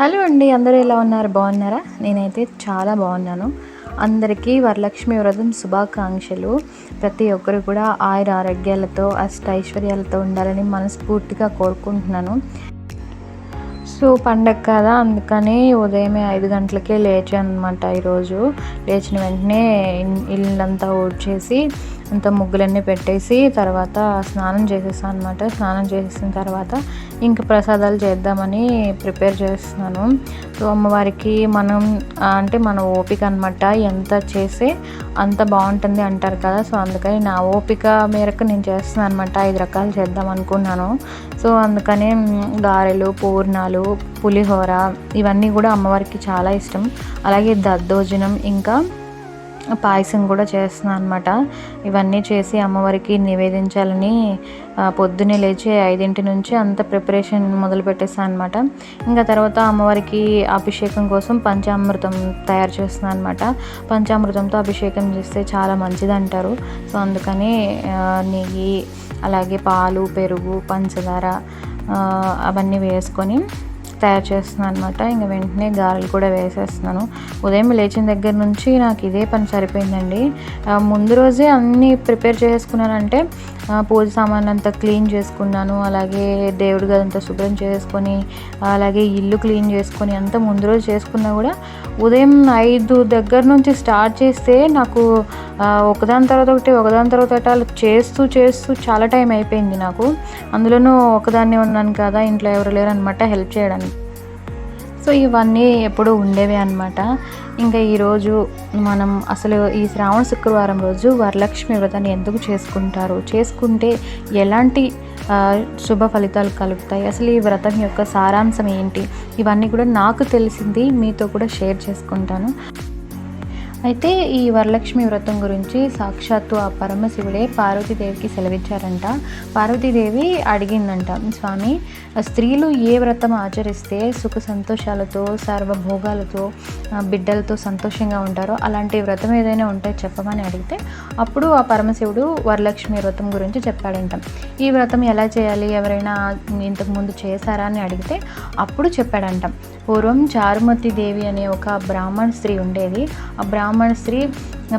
Hello అండి అందరూ ఎలా ఉన్నారు? బాగున్నారా? నేనైతే చాలా బాగున్నాను. అందరికీ వరలక్ష్మి వ్రతం శుభాకాంక్షలు. ప్రతి ఒక్కరు కూడా ఆయుర ఆరోగ్యాలతో అష్ట ఐశ్వర్యాలతో ఉండాలని మనస్ఫూర్తిగా కోరుకుంటున్నాను. సో పండగ కదా అందుకని ఉదయమే ఐదు గంటలకే లేచాను అనమాట ఈరోజు. లేచిన వెంటనే ఇల్లంతా ఊడ్చేసి అంత ముగ్గులన్నీ పెట్టేసి తర్వాత స్నానం చేసేసాను అనమాట స్నానం చేసేసిన తర్వాత ఇంక ప్రసాదాలు చేద్దామని ప్రిపేర్ చేస్తున్నాను. సో అమ్మవారికి మనం అంటే మన ఓపిక అనమాట ఎంత చేసి అంత బాగుంటుంది అంటారు కదా. సో అందుకని నా ఓపిక మేరకు నేను చేస్తున్నాను అనమాట ఐదు రకాలు చేద్దాం అనుకున్నాను. సో అందుకనే గారెలు పూర్ణాలు పులిహోర ఇవన్నీ కూడా అమ్మవారికి చాలా ఇష్టం. అలాగే దద్దోజనం ఇంకా పాయసం కూడా చేస్తున్నాను అనమాట ఇవన్నీ చేసి అమ్మవారికి నివేదించాలని పొద్దున్నే లేచి ఐదింటి నుంచి అంత ప్రిపరేషన్ మొదలు పెట్టేస్తాను అనమాట ఇంకా తర్వాత అమ్మవారికి అభిషేకం కోసం పంచామృతం తయారు చేస్తున్నాను అనమాట పంచామృతంతో అభిషేకం చేస్తే చాలా మంచిది అంటారు సో అందుకని నెయ్యి అలాగే పాలు పెరుగు పంచదార అవన్నీ వేసుకొని తయారు చేస్తున్నాను అనమాట ఇంకా వెంటనే గారెలు కూడా వేసేస్తున్నాను. ఉదయం లేచిన దగ్గర నుంచి నాకు ఇదే పని సరిపోయిందండి. ముందు రోజే అన్నీ ప్రిపేర్ చేసుకున్నానంటే పూజ సామాన్ అంతా క్లీన్ చేసుకున్నాను. అలాగే దేవుడి గది అంతా శుభ్రం చేసుకొని అలాగే ఇల్లు క్లీన్ చేసుకొని అంతా ముందు రోజు చేసుకున్నా కూడా ఉదయం ఐదు దగ్గర నుంచి స్టార్ట్ చేస్తే నాకు ఒకదాని తర్వాత ఒకటి ఒకదాని తర్వాత ఒకటి అలా చేస్తూ చేస్తూ చాలా టైం అయిపోయింది నాకు. అందులోనూ ఒకదాన్నే ఉన్నాను కదా ఇంట్లో ఎవరు లేరు అనమాట హెల్ప్ చేయడానికి. సో ఇవన్నీ ఎప్పుడూ ఉండేవి అనమాట ఇంకా ఈరోజు మనం అసలు ఈ శ్రావణ శుక్రవారం రోజు వరలక్ష్మి వ్రతాన్ని ఎందుకు చేసుకుంటారు? చేసుకుంటే ఎలాంటి శుభ ఫలితాలు కలుగుతాయి? అసలు ఈ వ్రతం యొక్క సారాంశం ఏంటి? ఇవన్నీ కూడా నాకు తెలిసింది మీతో కూడా షేర్ చేసుకుంటాను. అయితే ఈ వరలక్ష్మి వ్రతం గురించి సాక్షాత్తు ఆ పరమశివుడే పార్వతీదేవికి సెలవిచ్చారంట. పార్వతీదేవి అడిగిందంట స్వామి స్త్రీలు ఏ వ్రతం ఆచరిస్తే సుఖ సంతోషాలతో సర్వభోగాలతో బిడ్డలతో సంతోషంగా ఉంటారో అలాంటి వ్రతం ఏదైనా ఉంటే చెప్పమని అడిగితే అప్పుడు ఆ పరమశివుడు వరలక్ష్మి వ్రతం గురించి చెప్పాడంట. ఈ వ్రతం ఎలా చేయాలి? ఎవరైనా ఇంతకుముందు చేశారా? అని అడిగితే అప్పుడు చెప్పాడంట పూర్వం చారుమతి దేవి అనే ఒక బ్రాహ్మణ స్త్రీ ఉండేది. ఆ బ్రాహ్మణ స్త్రీ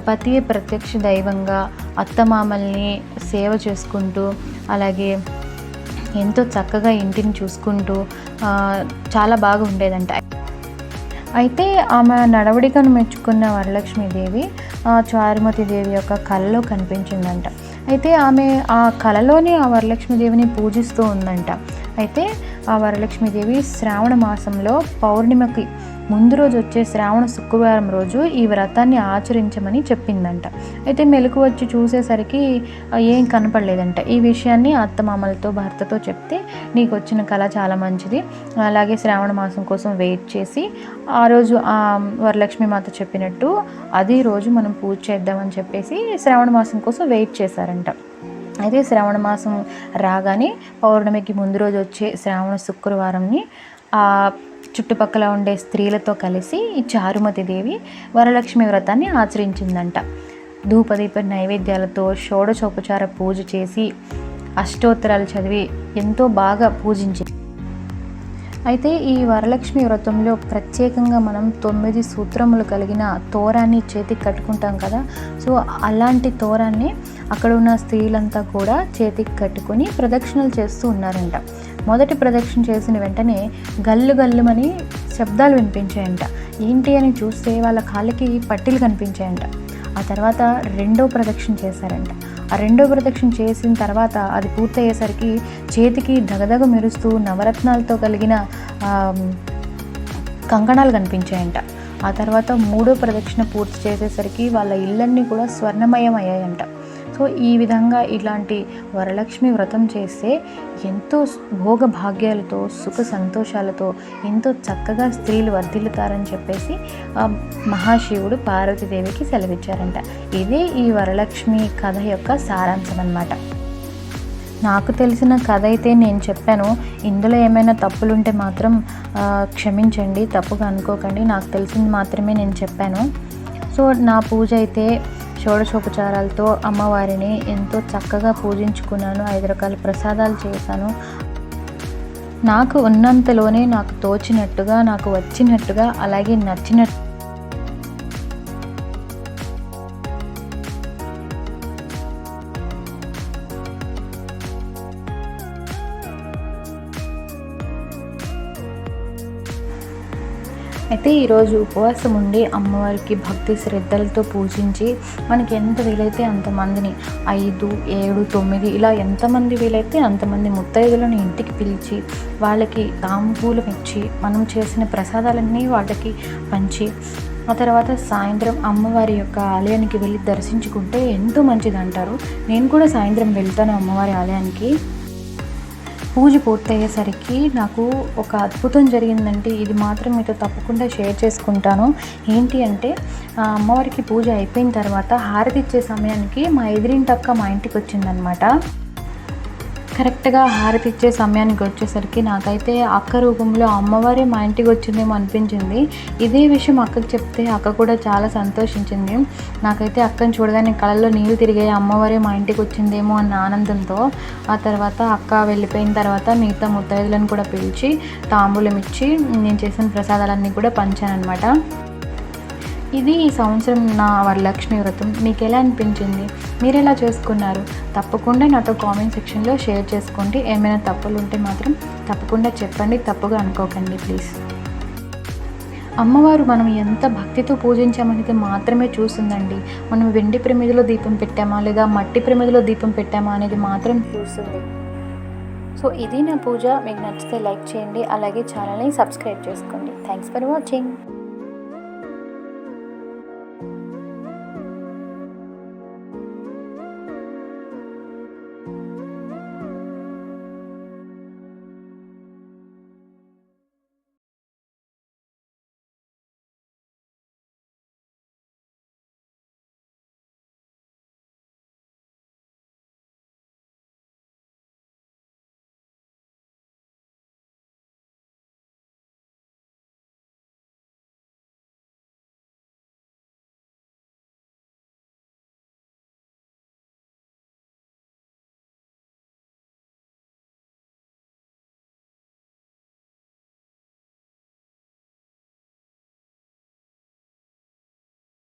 పతి ప్రత్యక్ష దైవంగా అత్తమామల్ని సేవ చేసుకుంటూ అలాగే ఎంతో చక్కగా ఇంటిని చూసుకుంటూ చాలా బాగా ఉండేదంట. అయితే ఆమె నడవడికను మెచ్చుకున్న వరలక్ష్మీదేవి ఆ చారుమతి దేవి యొక్క కళలో కనిపించిందంట. అయితే ఆమె ఆ కళలోనే ఆ వరలక్ష్మీదేవిని పూజిస్తూ ఉందంట. అయితే ఆ వరలక్ష్మీదేవి శ్రావణ మాసంలో పౌర్ణిమకి ముందు రోజు వచ్చే శ్రావణ శుక్రవారం రోజు ఈ వ్రతాన్ని ఆచరించమని చెప్పిందంట. అయితే మెలకు వచ్చి చూసేసరికి ఏం కనపడలేదంట. ఈ విషయాన్ని అత్తమామలతో భర్తతో చెప్తే నీకు వచ్చిన కళ చాలా మంచిది. అలాగే శ్రావణ మాసం కోసం వెయిట్ చేసి ఆ రోజు ఆ వరలక్ష్మి మాత చెప్పినట్టు అదే రోజు మనం పూజ చేద్దామని చెప్పేసి శ్రావణ మాసం కోసం వెయిట్ చేశారంట. అయితే శ్రావణ మాసం రాగానే పౌర్ణమికి ముందు రోజు వచ్చే శ్రావణ శుక్రవారంని చుట్టుపక్కల ఉండే స్త్రీలతో కలిసి ఈ చారుమతి దేవి వరలక్ష్మి వ్రతాన్ని ఆచరించిందంట. ధూపదీప నైవేద్యాలతో షోడశోపచార పూజ చేసి అష్టోత్తరాలు చదివి ఎంతో బాగా పూజించింది. అయితే ఈ వరలక్ష్మి వ్రతంలో ప్రత్యేకంగా మనం తొమ్మిది సూత్రములు కలిగిన తోరాన్ని చేతికి కట్టుకుంటాం కదా. సో అలాంటి తోరాన్ని అక్కడ ఉన్న స్త్రీలంతా కూడా చేతికి కట్టుకొని ప్రదక్షిణలు చేస్తూ ఉన్నారంట. మొదటి ప్రదక్షిణ చేసిన వెంటనే గల్లు గల్లుమని శబ్దాలు వినిపించాయంట. ఏంటి అని చూస్తే వాళ్ళ కాళ్ళకి పట్టీలు కనిపించాయంట. ఆ తర్వాత రెండో ప్రదక్షిణ చేశారంట. ఆ రెండో ప్రదక్షిణ చేసిన తర్వాత అది పూర్తయ్యేసరికి చేతికి దగదగ మెరుస్తూ నవరత్నాలతో కలిగిన కంకణాలు కనిపించాయంట. ఆ తర్వాత మూడో ప్రదక్షిణ పూర్తి చేసేసరికి వాళ్ళ ఇళ్ళన్నీ కూడా స్వర్ణమయం అయ్యాయంట సో ఈ విధంగా ఇలాంటి వరలక్ష్మి వ్రతం చేస్తే ఎంతో భోగ భాగ్యాలతో సుఖ సంతోషాలతో ఎంతో చక్కగా స్త్రీలు వర్ధిల్లుతారని చెప్పేసి మహాశివుడు పార్వతీదేవికి సెలవిచ్చారంట. ఇదే ఈ వరలక్ష్మి కథ యొక్క సారాంశం అన్నమాట. నాకు తెలిసిన కథ అయితే నేను చెప్పాను. ఇందులో ఏమైనా తప్పులుంటే మాత్రం క్షమించండి తప్పుగా అనుకోకండి. నాకు తెలిసింది మాత్రమే నేను చెప్పాను. సో నా పూజ అయితే షోడశోపచారాలతో అమ్మవారిని ఎంతో చక్కగా పూజించుకున్నాను ఐదు రకాల ప్రసాదాలు చేశాను. నాకు ఉన్నంతలోనే నాకు తోచినట్టుగా నాకు వచ్చినట్టుగా అలాగే నచ్చినట్టు అయితే ఈరోజు ఉపవాసం ఉండి అమ్మవారికి భక్తి శ్రద్ధలతో పూజించి మనకి ఎంత వీలైతే అంతమందిని ఐదు ఏడు తొమ్మిది ఇలా ఎంతమంది వీలైతే అంతమంది ముత్తైదులను ఇంటికి పిలిచి వాళ్ళకి తాంబూలం ఇచ్చి మనం చేసిన ప్రసాదాలన్నీ వాళ్ళకి పంచి ఆ తర్వాత సాయంత్రం అమ్మవారి యొక్క ఆలయానికి వెళ్ళి దర్శించుకుంటే ఎంతో మంచిది అంటారు నేను కూడా సాయంత్రం వెళ్తాను అమ్మవారి ఆలయానికి. పూజ పూర్తయ్యేసరికి నాకు ఒక అద్భుతం జరిగిందంటే ఇది మాత్రం మీతో తప్పకుండా షేర్ చేసుకుంటాను. ఏంటి అంటే అమ్మవారికి పూజ అయిపోయిన తర్వాత హారతి ఇచ్చే సమయానికి మా ఎదిరింటక్క మా ఇంటికి వచ్చిందనమాట కరెక్ట్గా హారతి ఇచ్చే సమయానికి వచ్చేసరికి నాకైతే అక్క రూపంలో అమ్మవారే మా ఇంటికి వచ్చిందేమో అనిపించింది. ఇదే విషయం అక్కకి చెప్తే అక్క కూడా చాలా సంతోషించింది. నాకైతే అక్కని చూడగానే కళ్ళల్లో నీళ్ళు తిరిగాయి. అమ్మవారే మా ఇంటికి వచ్చిందేమో అన్న ఆనందంతో ఆ తర్వాత అక్క వెళ్ళిపోయిన తర్వాత మిగతా ముత్తైదులను కూడా పిలిచి తాంబూలం ఇచ్చి నేను చేసిన ప్రసాదాలన్నీ కూడా పంచానమాట ఇది ఈ సంవత్సరం నా వరలక్ష్మి వ్రతం. మీకు ఎలా అనిపించింది? మీరు ఎలా చేసుకున్నారు? తప్పకుండా నాతో కామెంట్ సెక్షన్లో షేర్ చేసుకోండి. ఏమైనా తప్పులు ఉంటే మాత్రం తప్పకుండా చెప్పండి. తప్పుగా అనుకోకండి ప్లీజ్ అమ్మవారు మనం ఎంత భక్తితో పూజించామనేది మాత్రమే చూస్తుందండి. మనం వెండి ప్రమిదిలో దీపం పెట్టామా లేదా మట్టి ప్రమిదిలో దీపం పెట్టామా అనేది మాత్రం చూస్తుంది. సో ఇది నా పూజ. మీకు నచ్చితే లైక్ చేయండి. అలాగే ఛానల్ని సబ్స్క్రైబ్ చేసుకోండి. Thanks for watching